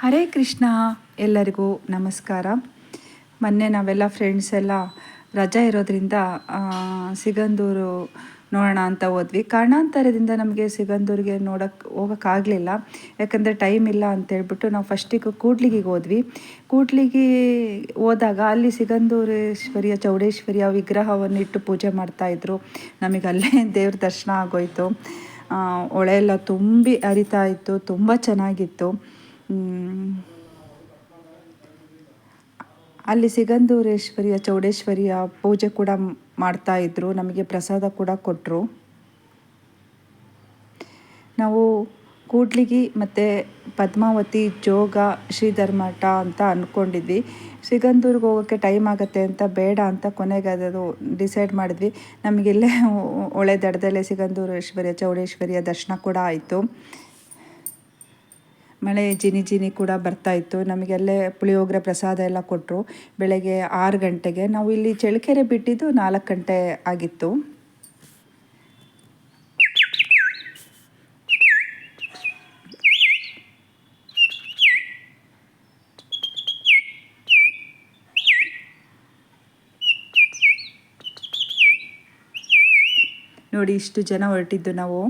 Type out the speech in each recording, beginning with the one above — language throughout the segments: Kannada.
ಹರೇ ಕೃಷ್ಣ, ಎಲ್ಲರಿಗೂ ನಮಸ್ಕಾರ. ಮೊನ್ನೆ ನಾವೆಲ್ಲ ಫ್ರೆಂಡ್ಸ್ ಎಲ್ಲ ರಜಾ ಇರೋದ್ರಿಂದ ಸಿಗಂದೂರು ನೋಡೋಣ ಅಂತ ಹೋದ್ವಿ. ಕಾರಣಾಂತರದಿಂದ ನಮಗೆ ಸಿಗಂದೂರಿಗೆ ನೋಡೋಕ್ಕೆ ಹೋಗೋಕ್ಕಾಗಲಿಲ್ಲ. ಯಾಕಂದರೆ ಟೈಮ್ ಇಲ್ಲ ಅಂತೇಳ್ಬಿಟ್ಟು ನಾವು ಫಸ್ಟಿಗೆ ಕೂಡ್ಲಿಗಿಗೆ ಹೋದ್ವಿ. ಕೂಡ್ಲಿಗಿ ಹೋದಾಗ ಅಲ್ಲಿ ಸಿಗಂದೂರೇಶ್ವರಿಯ, ಚೌಡೇಶ್ವರಿಯ ವಿಗ್ರಹವನ್ನು ಇಟ್ಟು ಪೂಜೆ ಮಾಡ್ತಾಯಿದ್ರು ನಮಗೆ ಅಲ್ಲೇ ದೇವ್ರ ದರ್ಶನ ಆಗೋಯ್ತು. ಹೊಳೆ ಎಲ್ಲ ತುಂಬಿ ಅರಿತಾ ಇತ್ತು, ತುಂಬ ಚೆನ್ನಾಗಿತ್ತು. ಅಲ್ಲಿ ಸಿಗಂಧೂರೇಶ್ವರಿಯ, ಚೌಡೇಶ್ವರಿಯ ಪೂಜೆ ಕೂಡ ಮಾಡ್ತಾ ಇದ್ರು. ನಮಗೆ ಪ್ರಸಾದ ಕೂಡ ಕೊಟ್ಟರು ನಾವು ಕೂಡ್ಲಿಗಿ ಮತ್ತು ಪದ್ಮಾವತಿ, ಜೋಗ, ಶ್ರೀಧರ್ಮಠ ಅಂತ ಅಂದ್ಕೊಂಡಿದ್ವಿ ಸಿಗಂಧೂರಿಗೆ ಹೋಗೋಕ್ಕೆ ಟೈಮ್ ಆಗುತ್ತೆ ಅಂತ ಬೇಡ ಅಂತ ಕೊನೆಗೆ ಅದು ಡಿಸೈಡ್ ಮಾಡಿದ್ವಿ. ನಮಗೆಲ್ಲೇ ಒಳ್ಳೆ ದಡದಲ್ಲೇ ಸಿಗಂಧೂರೇಶ್ವರಿಯ, ಚೌಡೇಶ್ವರಿಯ ದರ್ಶನ ಕೂಡ ಆಯಿತು. ಮಳೆ ಜಿನಿ ಜಿನಿ ಕೂಡ ಬರ್ತಾ ಇತ್ತು. ನಮಗೆಲ್ಲೇ ಪುಳಿಯೋಗರೆ ಪ್ರಸಾದ ಎಲ್ಲ ಕೊಟ್ಟರು ಬೆಳಗ್ಗೆ ಆರು ಗಂಟೆಗೆ ನಾವು ಇಲ್ಲಿ ಚಳ್ಳಕೆರೆ ಬಿಟ್ಟಿದ್ದು ನಾಲ್ಕು ಗಂಟೆ ಆಗಿತ್ತು. ನೋಡಿ, ಇಷ್ಟು ಜನ ಹೊರಟಿದ್ದು ನಾವು.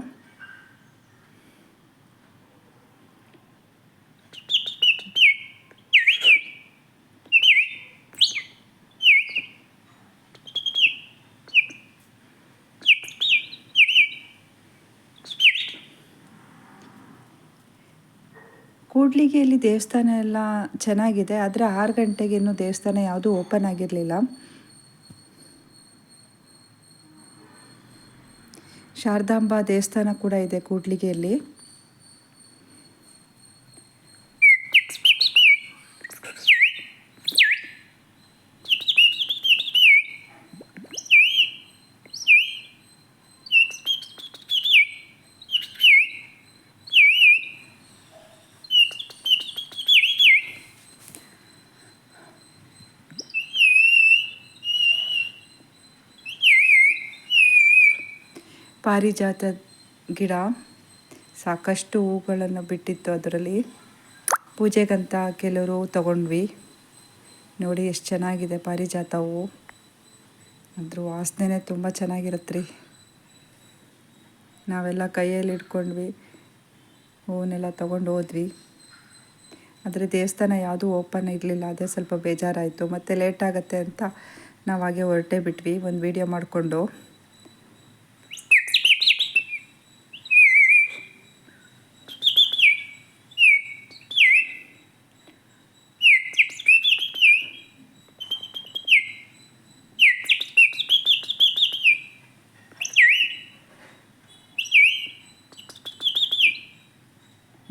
ಕೂಡ್ಲಿಗಿಯಲ್ಲಿ ದೇವಸ್ಥಾನ ಎಲ್ಲ ಚೆನ್ನಾಗಿದೆ, ಆದರೆ ಆರು ಗಂಟೆಗೆ ಇನ್ನೂ ದೇವಸ್ಥಾನ ಯಾವುದೂ ಓಪನ್ ಆಗಿರಲಿಲ್ಲ. ಶಾರದಾಂಬ ದೇವಸ್ಥಾನ ಕೂಡ ಇದೆ ಕೂಡ್ಲಿಗಿಯಲ್ಲಿ ಪಾರಿಜಾತ ಗಿಡ ಸಾಕಷ್ಟು ಹೂಗಳನ್ನು ಬಿಟ್ಟಿತ್ತು ಅದರಲ್ಲಿ. ಪೂಜೆಗಂತ ಕೆಲವರು ತಗೊಂಡ್ವಿ. ನೋಡಿ ಎಷ್ಟು ಚೆನ್ನಾಗಿದೆ ಪಾರಿಜಾತ ಹೂವು ಅದ್ರ ವಾಸನೆ ತುಂಬ ಚೆನ್ನಾಗಿರುತ್ತೆ ರೀ ನಾವೆಲ್ಲ ಕೈಯಲ್ಲಿ ಇಟ್ಕೊಂಡ್ವಿ. ಹೂವನ್ನೆಲ್ಲ ತೊಗೊಂಡು ಹೋದ್ವಿ. ಆದರೆ ದೇವಸ್ಥಾನ ಯಾವುದೂ ಓಪನ್ ಇರಲಿಲ್ಲ. ಅದೇ ಸ್ವಲ್ಪ ಬೇಜಾರಾಯಿತು. ಮತ್ತು ಲೇಟ್ ಆಗುತ್ತೆ ಅಂತ ನಾವು ಹಾಗೆ ಹೊರಟೇ ಬಿಟ್ವಿ. ಒಂದು ವಿಡಿಯೋ ಮಾಡಿಕೊಂಡು.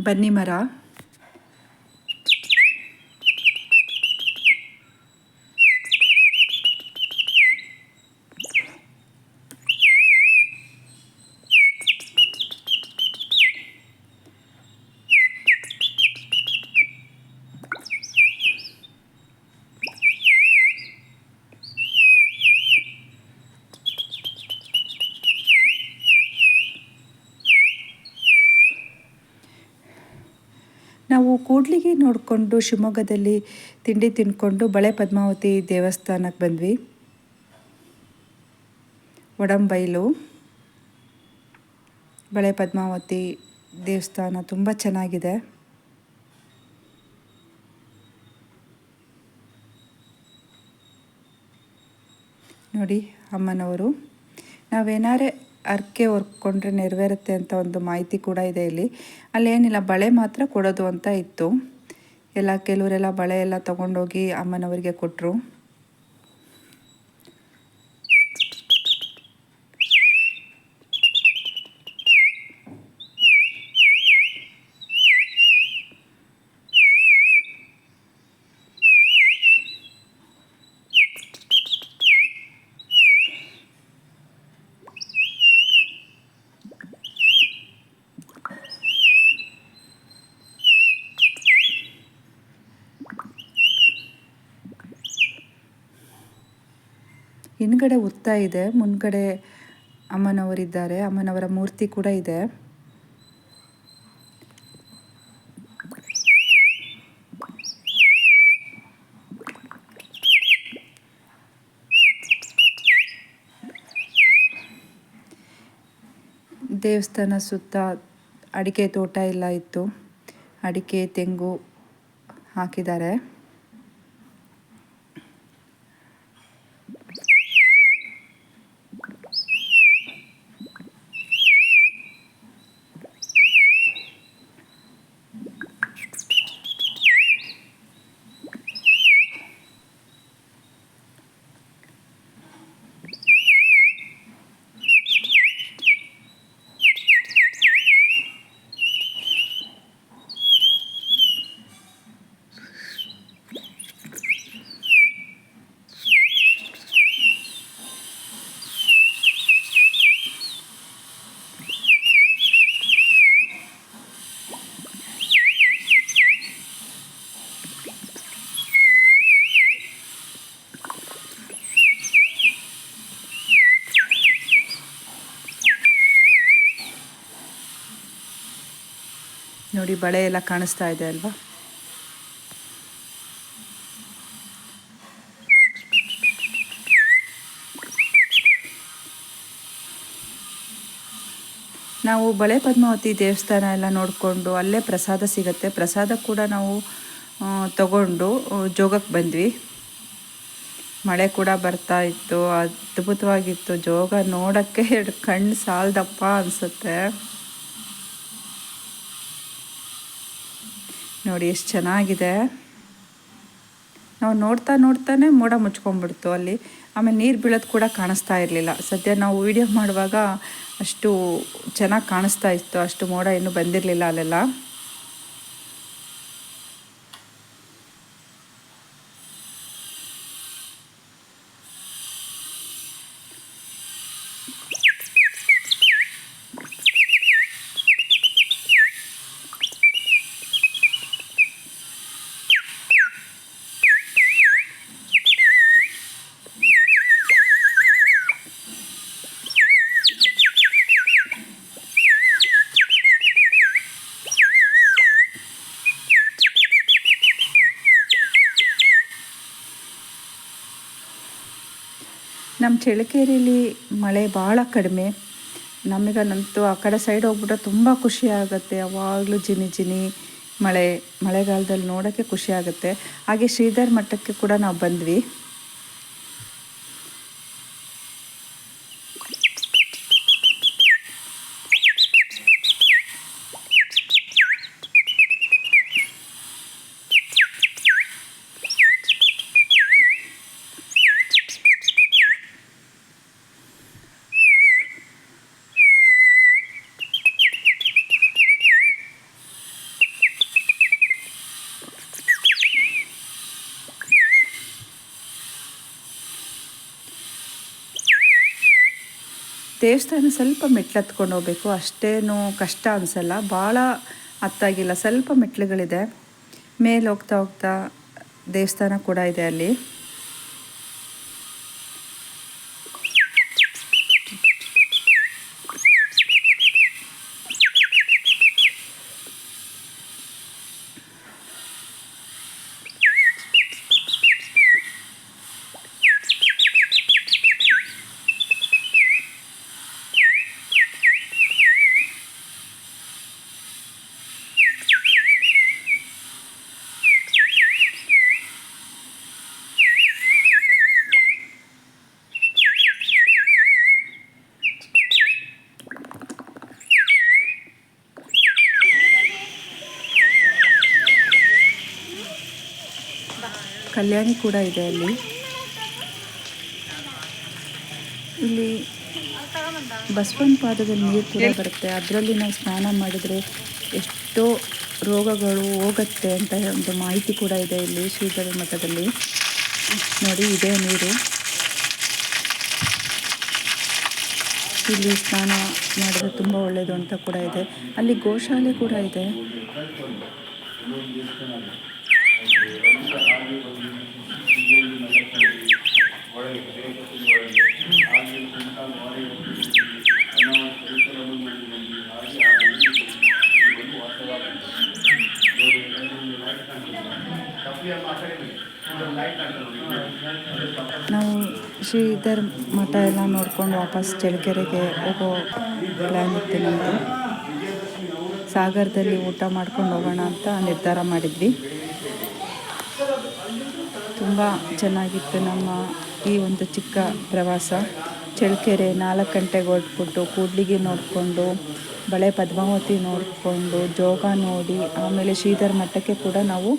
ಬನ್ನಿ ಮರ ನಾವು ಕೂಡ್ಲಿಗಿ ನೋಡಿಕೊಂಡು ಶಿವಮೊಗ್ಗದಲ್ಲಿ ತಿಂಡಿ ತಿಂದ್ಕೊಂಡು ಬಳೆ ಪದ್ಮಾವತಿ ದೇವಸ್ಥಾನಕ್ಕೆ ಬಂದ್ವಿ. ಒಡಂಬೈಲು, ಬಳೆ ಪದ್ಮಾವತಿ ದೇವಸ್ಥಾನ ತುಂಬ ಚೆನ್ನಾಗಿದೆ. ನೋಡಿ ಅಮ್ಮನವರು, ನಾವೇನಾರೇ ಅರ್ಕೆ ಹೊರ್ಕೊಂಡ್ರೆ ನೆರವೇರುತ್ತೆ ಅಂತ ಒಂದು ಮಾಹಿತಿ ಕೂಡ ಇದೆ ಇಲ್ಲಿ. ಅಲ್ಲೇನಿಲ್ಲ ಬಳೆ ಮಾತ್ರ ಕೊಡೋದು ಅಂತ ಇತ್ತು. ಎಲ್ಲ ಕೆಲವರೆಲ್ಲ ಬಳೆ ಎಲ್ಲ ತೊಗೊಂಡೋಗಿ ಅಮ್ಮನವರಿಗೆ ಕೊಟ್ಟರು ಹಿಂದ್ಗಡೆ ಉತ್ತ ಇದೆ, ಮುಂದ್ಗಡೆ ಅಮ್ಮನವರಿದ್ದಾರೆ, ಅಮ್ಮನವರ ಮೂರ್ತಿ ಕೂಡ ಇದೆ. ದೇವಸ್ಥಾನ ಸುತ್ತ ಅಡಿಕೆ ತೋಟ ಎಲ್ಲ ಇತ್ತು. ಅಡಿಕೆ, ತೆಂಗು ಹಾಕಿದ್ದಾರೆ. ನೋಡಿ ಬಳೆ ಎಲ್ಲ ಕಾಣಿಸ್ತಾ ಇದೆ ಅಲ್ವಾ? ನಾವು ಬಳೆ ಪದ್ಮಾವತಿ ದೇವಸ್ಥಾನ ಎಲ್ಲ ನೋಡಿಕೊಂಡು ಅಲ್ಲೇ ಪ್ರಸಾದ ಸಿಗುತ್ತೆ. ಪ್ರಸಾದ ಕೂಡ ನಾವು ತಗೊಂಡು ಜೋಗಕ್ಕೆ ಬಂದ್ವಿ. ಮಳೆ ಕೂಡ ಬರ್ತಾ ಇತ್ತು. ಅದ್ಭುತವಾಗಿತ್ತು. ಜೋಗ ನೋಡೋಕ್ಕೆ ಎರಡು ಕಣ್ಣು ಸಾಲದಪ್ಪ ಅನಿಸುತ್ತೆ. ನೋಡಿ, ಎಷ್ಟು ಚೆನ್ನಾಗಿದೆ. ನಾವು ನೋಡ್ತಾ ನೋಡ್ತಾನೆ ಮೋಡ ಮುಚ್ಕೊಂಡ್ಬಿಡ್ತು ಅಲ್ಲಿ. ಆಮೇಲೆ ನೀರು ಬೀಳೋದು ಕೂಡ ಕಾಣಿಸ್ತಾ ಇರಲಿಲ್ಲ. ಸದ್ಯ ನಾವು ವಿಡಿಯೋ ಮಾಡುವಾಗ ಅಷ್ಟು ಚೆನ್ನಾಗಿ ಕಾಣಿಸ್ತಾ ಇತ್ತು. ಅಷ್ಟು ಮೋಡ ಇನ್ನೂ ಬಂದಿರಲಿಲ್ಲ ಅಲ್ಲೆಲ್ಲ. ನಮ್ಮ ಚಳ್ಳಕೆರೆಯಲ್ಲಿ ಮಳೆ ಭಾಳ ಕಡಿಮೆ. ನಮಗಂತೂ ಆ ಕಡೆ ಸೈಡ್ ಹೋಗ್ಬಿಟ್ರೆ ತುಂಬ ಖುಷಿ ಆಗುತ್ತೆ. ಯಾವಾಗಲೂ ಜಿನಿ ಜಿನಿ ಮಳೆ, ಮಳೆಗಾಲದಲ್ಲಿ ನೋಡೋಕ್ಕೆ ಖುಷಿ ಆಗುತ್ತೆ. ಹಾಗೆ ಶ್ರೀಧರ್ ಮಠಕ್ಕೆ ಕೂಡ ನಾವು ಬಂದ್ವಿ. ದೇವಸ್ಥಾನ ಸ್ವಲ್ಪ ಮೆಟ್ಲು ಹೋಗ್ಬೇಕು. ಅಷ್ಟೇನು ಕಷ್ಟ ಅನಿಸಲ್ಲ. ಭಾಳ ಹತ್ತಾಗಿಲ್ಲ ಸ್ವಲ್ಪ ಮೆಟ್ಲುಗಳಿದೆ. ಮೇಲೆ ಹೋಗ್ತಾ ಹೋಗ್ತಾ ದೇವಸ್ಥಾನ ಕೂಡ ಇದೆ ಅಲ್ಲಿ. ಕಲ್ಯಾಣಿ ಕೂಡ ಇದೆ ಅಲ್ಲಿ. ಇಲ್ಲಿ ಬಸವನ ಪಾದದಲ್ಲಿ ನೀರು ಕೂಡ ಬರುತ್ತೆ. ಅದರಲ್ಲಿ ನಾವು ಸ್ನಾನ ಮಾಡಿದರೆ ಎಷ್ಟೋ ರೋಗಗಳು ಹೋಗುತ್ತೆ ಅಂತ ಒಂದು ಮಾಹಿತಿ ಕೂಡ ಇದೆ ಇಲ್ಲಿ ಶ್ರೀಧರ ಮಠದಲ್ಲಿ. ನೋಡಿ ಇದೆ ನೀರು. ಇಲ್ಲಿ ಸ್ನಾನ ಮಾಡಿದ್ರೆ ತುಂಬ ಒಳ್ಳೆಯದು ಅಂತ ಕೂಡ ಇದೆ. ಅಲ್ಲಿ ಗೋಶಾಲೆ ಕೂಡ ಇದೆ ನಾವು ಶ್ರೀಧರ್ ಮಠ ಎಲ್ಲ ನೋಡ್ಕೊಂಡು ವಾಪಸ್ ಚಳ್ಳಕೆರೆಗೆ ಹೋಗೋ ಪ್ಲ್ಯಾನ್ ಇತ್ತು ನಮ್ಮದು ಸಾಗರದಲ್ಲಿ ಊಟ ಮಾಡ್ಕೊಂಡು ಹೋಗೋಣ ಅಂತ ನಿರ್ಧಾರ ಮಾಡಿದ್ವಿ. ತುಂಬ ಚೆನ್ನಾಗಿತ್ತು ನಮ್ಮ ಈ ಒಂದು ಚಿಕ್ಕ ಪ್ರವಾಸ. ಚಳ್ಳಕೆರೆ ನಾಲ್ಕು ಗಂಟೆಗೆ ಹೊರಟ್ಬಿಟ್ಟು ಕೂಡ್ಲಿಗೆ ನೋಡಿಕೊಂಡು, ಬಳೆ ಪದ್ಮಾವತಿ ನೋಡಿಕೊಂಡು, ಜೋಗ ನೋಡಿ, ಆಮೇಲೆ ಶ್ರೀಧರ್ ಮಠಕ್ಕೆ ಕೂಡ ನಾವು